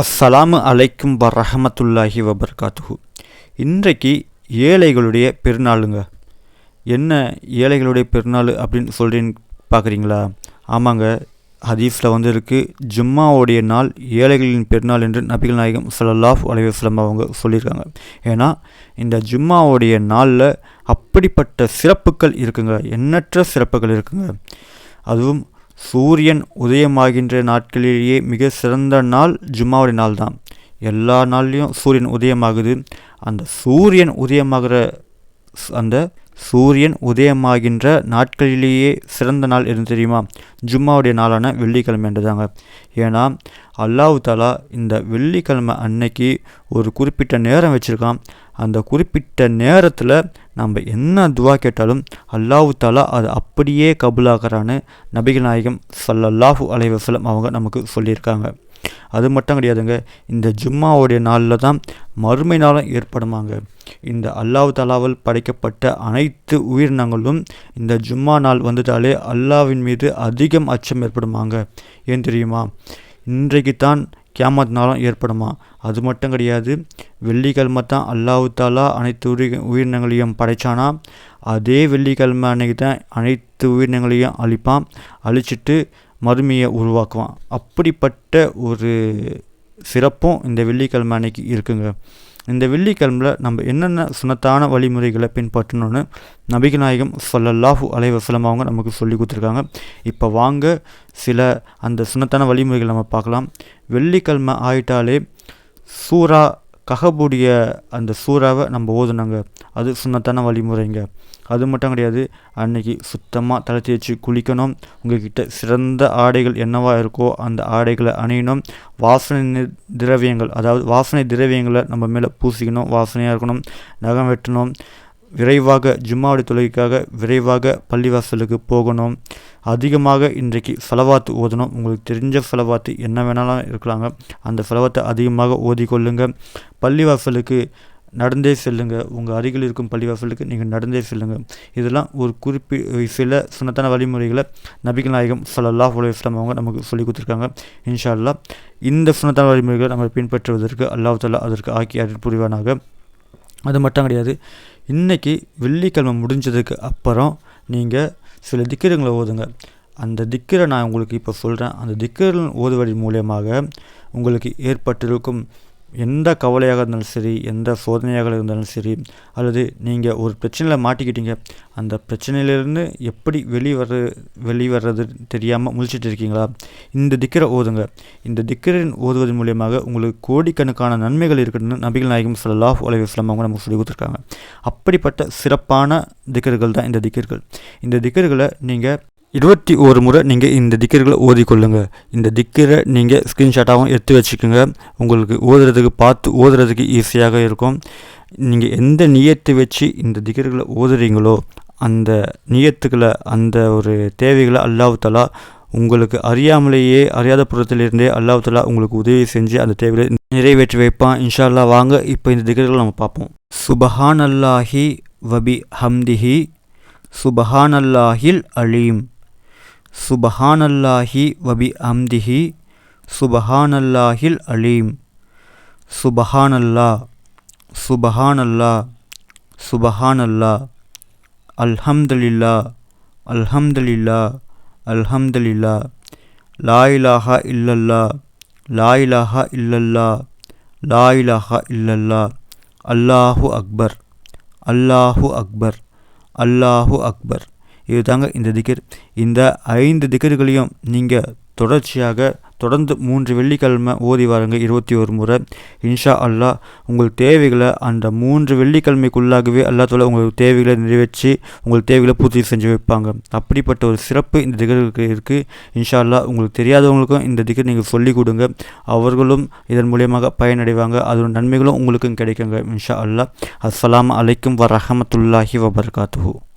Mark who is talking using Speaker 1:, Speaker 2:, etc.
Speaker 1: அஸ்ஸலாமு அலைக்கும் வரஹமத்துல்லாஹி வபர்காத்துஹு. இன்றைக்கு ஏழைகளுடைய பெருநாளுங்க. என்ன ஏழைகளுடைய பெருநாள் அப்படின்னு சொல்கிறீன்னு பார்க்குறீங்களா ஆமாங்க ஹதீஸில் வந்து இருக்குது ஜும்மாவுடைய நாள் ஏழைகளின் பெருநாள் என்று நபிகள் நாயகம் ஸல்லல்லாஹு அலைவாஸ்லம் அவங்க சொல்லியிருக்காங்க. ஏன்னா இந்த ஜும்மாவுடைய நாளில் அப்படிப்பட்ட சிறப்புகள் இருக்குங்க எண்ணற்ற சிறப்புகள் இருக்குங்க. அதுவும் சூரியன் உதயமாகின்ற நாட்களிலேயே மிக சிறந்த நாள் ஜும்மாவுடைய நாள் தான் எல்லா நாள்லேயும் சூரியன் உதயமாகுது. அந்த சூரியன் உதயமாகிற அந்த சூரியன் உதயமாகின்ற நாட்களிலேயே சிறந்த நாள் எது தெரியுமா? ஜும்மாவுடைய நாளான வெள்ளிக்கிழமை என்றுதாங்க. ஏன்னா அல்லாஹு தாலா இந்த வெள்ளிக்கிழமை அன்னைக்கு ஒரு குறிப்பிட்ட நேரம் வச்சுருக்கான். அந்த குறிப்பிட்ட நேரத்தில் நம்ம என்ன துவா கேட்டாலும் அல்லாஹு தாலா அது அப்படியே கபுலாகிறான்னு நபிகள் நாயகம் சல்லல்லாஹூ அலைவசலம் அவங்க நமக்கு சொல்லியிருக்காங்க. அது மட்டும் கிடையாதுங்க. இந்த ஜும்மாவுடைய நாளில் தான் மறுமை நாளும் ஏற்படுமாங்க. இந்த அல்லாஹ் தாலாவால் படைக்கப்பட்ட அனைத்து உயிரினங்களும் இந்த ஜும்மா நாள் வந்துட்டாலே அல்லாஹ்வின் மீது அதிகம் அச்சம் ஏற்படுமாங்க. ஏன் தெரியுமா? இன்றைக்கு தான் கேமத் நாளும் ஏற்படுமா? அது மட்டும் கிடையாது. வெள்ளிக்கிழமை தான் அல்லாஹ் தாலா அனைத்து உயிரி உயிரினங்களையும் படைத்தானா அதே வெள்ளிக்கிழமை அன்னைக்கு தான் அனைத்து உயிரினங்களையும் அழிப்பான். அழிச்சிட்டு மறுமையை உருவாக்குவான். அப்படிப்பட்ட ஒரு சிறப்பும் இந்த வெள்ளிக்கிழமை அன்னைக்கு இருக்குங்க. இந்த வெள்ளிக்கிழமையில் நம்ம என்னென்ன சுனத்தான வழிமுறைகளை பின்பற்றணும்னு நபிகநாயகம் நாயகம் அலைவசலம் அவங்க நமக்கு சொல்லி கொடுத்துருக்காங்க. இப்போ வாங்க சில அந்த சுனத்தான வழிமுறைகளை நம்ம பார்க்கலாம். வெள்ளிக்கிழமை ஆயிட்டாலே சூரா கஹபுடைய அந்த சூறாவை நம்ம ஓதுனாங்க. அது சுண்ணத்தான வழிமுறைங்க. அது மட்டும் கிடையாது அன்னைக்கு சுத்தமாக தலை தேய்ச்சி குளிக்கணும். உங்ககிட்ட சிறந்த ஆடைகள் என்னவா இருக்கோ அந்த ஆடைகளை அணியணும். வாசனை திரவியங்கள் அதாவது வாசனை திரவியங்களை நம்ம மேலே பூசிக்கணும். வாசனையாக இருக்கணும். நகம் வெட்டணும். விரைவாக ஜும்மாவுடைய தொழுகைக்காக விரைவாக பள்ளிவாசலுக்கு போகணும். அதிகமாக இன்றைக்கு செலவாத்து ஓதணும். உங்களுக்கு தெரிஞ்ச செலவாத்து என்ன வேணாலும் இருக்கலாங்க. அந்த செலவாத்தை அதிகமாக ஓதிக்கொள்ளுங்கள் பள்ளிவாசலுக்கு நடந்தே செல்லுங்கள் உங்கள் அருகில் இருக்கும் பள்ளிவாசலுக்கு நீங்கள் நடந்தே செல்லுங்கள் இதெல்லாம் ஒரு குறிப்பி சில சுனத்தான வழிமுறைகளை நபிகள் நாயகம் ஸல்லல்லாஹு உலகம் அவங்க நமக்கு சொல்லி கொடுத்துருக்காங்க. இன்ஷா அல்லாஹ் இந்த சுனத்தான வழிமுறைகளை நம்ம பின்பற்றுவதற்கு அல்லாஹ் தாலா அதற்கு ஆக்கி அருள் புரிவானாக. அது மட்டும் கிடையாது. இன்றைக்கி வெள்ளிக்கிழமை முடிஞ்சதுக்கு அப்புறம் நீங்கள் சில திக்கிரங்களை ஓதுங்க. அந்த திக்கிரை நான் உங்களுக்கு இப்போ சொல்கிறேன் அந்த திக்கிரல் ஓதுவதன் மூலியமாக உங்களுக்கு ஏற்பட்டிருக்கும் எந்த கவலையாக இருந்தாலும் சரி எந்த சோதனையாக இருந்தாலும் சரி அல்லது நீங்கள் ஒரு பிரச்சனையில் மாட்டிக்கிட்டீங்க அந்த பிரச்சனையிலேருந்து எப்படி வெளிவர வெளிவர்றது தெரியாமல் முழிச்சிட்டு இருக்கீங்களா? இந்த திக்கரை ஓதுங்க. இந்த திக்கரின் ஓதுவதன் மூலியமாக உங்களுக்கு கோடிக்கணக்கான நன்மைகள் இருக்குன்னு நபிகள் நாயகம் ஸல்லல்லாஹு உலகம் அவங்க நமக்கு சொல்லி கொடுத்துருக்காங்க. அப்படிப்பட்ட சிறப்பான திக்கர்கள் தான் இந்த திக்கர்கள். இந்த திக்கர்களை நீங்கள் இருபத்தி ஒரு முறை நீங்கள் இந்த திக்கர்களை ஓதிக்கொள்ளுங்க. இந்த திக்கரை நீங்கள் ஸ்க்ரீன்ஷாட்டாகவும் எடுத்து வச்சுக்கோங்க. உங்களுக்கு ஓதுறதுக்கு பார்த்து ஓதுறதுக்கு ஈஸியாக இருக்கும். நீங்கள் எந்த நியத்தை வச்சு இந்த திக்கர்களை ஓதுறீங்களோ அந்த நியத்துக்களை அந்த ஒரு தேவைகளை அல்லாவுத்தலா உங்களுக்கு அறியாமலேயே அறியாத புறத்திலிருந்தே அல்லாவுத்தலா உங்களுக்கு உதவி செஞ்சு அந்த தேவையை நிறைவேற்றி வைப்பான். இன்ஷா அல்லாஹ் வாங்க இப்போ இந்த திக்கர்களை நம்ம பார்ப்போம். சுபஹான் அல்லாஹி வபி ஹம்திஹி சுபஹானல்லாஹில் அலீம். சுபஹானல்லாஹி வபி அம்திஹி சுபஹானல்லாஹில் அலீம் சுபஹானல்லா சுபஹானல்லா சுபஹானல்லா அல்ஹம்துலில்லா அல்ஹம்துலில்லா அல்ஹம்துலில்லா லா இலாஹா இல்லல்லா லா இலாஹா இல்லல்லா லா இலாஹா இல்லல்லா அல்லாஹு அக்பர் அல்லாஹு அக்பர் அல்லாஹு அக்பர் இதுதாங்க இந்த திக்கர் இந்த ஐந்து திக்கர்களையும் நீங்கள் தொடர்ச்சியாக தொடர்ந்து மூன்று வெள்ளிக்கிழமை ஓதி வாருங்க இருபத்தி ஒரு முறை. இன்ஷா அல்லாஹ் உங்கள் தேவைகளை அந்த மூன்று வெள்ளிக்கிழமைக்குள்ளாகவே அல்லா தோல உங்களுக்கு தேவைகளை நிறைவேற்றி உங்கள் தேவைகளை பூர்த்தி செஞ்சு வைப்பாங்க. அப்படிப்பட்ட ஒரு சிறப்பு இந்த திகருக்கு இருக்குது இன்ஷா அல்லாஹ் உங்களுக்கு தெரியாதவங்களுக்கும் இந்த திகர் நீங்கள் சொல்லிக் கொடுங்க. அவர்களும் இதன் மூலியமாக பயனடைவாங்க. அதோட நன்மைகளும் உங்களுக்கும் கிடைக்குங்க. இன்ஷா அல்லாஹ் அஸ்லாம் அலைக்கும் வரஹமத்துல்லாஹி வபர்காத்து